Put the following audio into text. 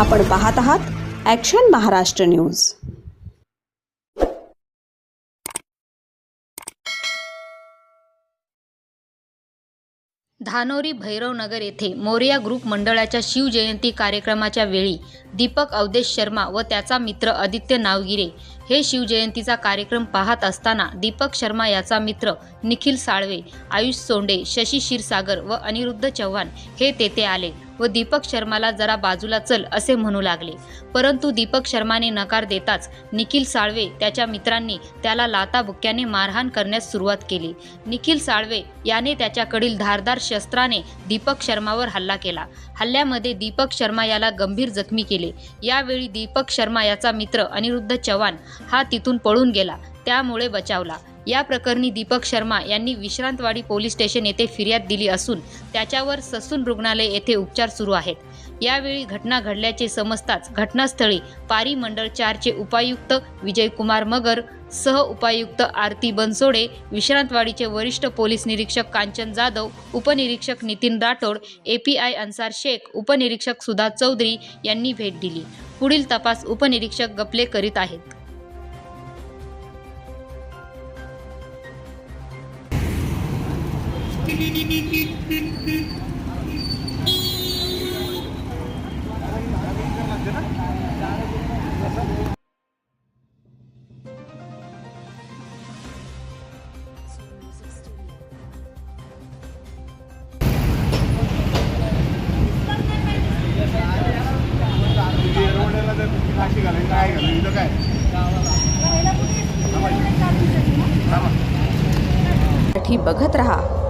आपण पाहत आहात ॲक्शन महाराष्ट्र न्यूज धानोरी भैरवनगर येथे मोरिया ग्रुप मंडळाच्या शिवजयंती कार्यक्रमाच्या वेळी दीपक अवधेश शर्मा व त्याचा मित्र आदित्य नावगिरे हे शिवजयंतीचा कार्यक्रम पाहत असताना दीपक शर्मा याचा मित्र निखिल साळवे आयुष सोंडे शशी क्षीरसागर व अनिरुद्ध चव्हाण हे तेथे आले. व दीपक शर्माला जरा बाजूला चल असे म्हणू लागले. परंतु दीपक शर्माने नकार देताच निखिल साळवे त्याच्या मित्रांनी त्याला लाताबुक्क्याने मारहाण करण्यास सुरुवात केली. निखिल साळवे याने त्याच्याकडील धारदार शस्त्राने दीपक शर्मावर हल्ला केला. हल्ल्यामध्ये दीपक शर्मा याला गंभीर जखमी केले. यावेळी दीपक शर्मा याचा मित्र अनिरुद्ध चव्हाण हा तिथून पळून गेला. त्यामुळे बचावला. या प्रकरणी दीपक शर्मा यांनी विश्रांतवाडी पोलीस स्टेशन येथे फिर्याद दिली असून त्याच्यावर ससून रुग्णालय येथे उपचार सुरू आहेत. यावेळी घटना घडल्याचे समजताच घटनास्थळी पारी मंडळ चारचे उपायुक्त विजयकुमार मगर सह उपायुक्त आरती बनसोडे विश्रांतवाडीचे वरिष्ठ पोलीस निरीक्षक कांचन जाधव उपनिरीक्षक नितीन राठोड एपीआय अन्सार शेख उपनिरीक्षक सुधा चौधरी यांनी भेट दिली. पुढील तपास उपनिरीक्षक गपले करीत आहेत. बघत रहा.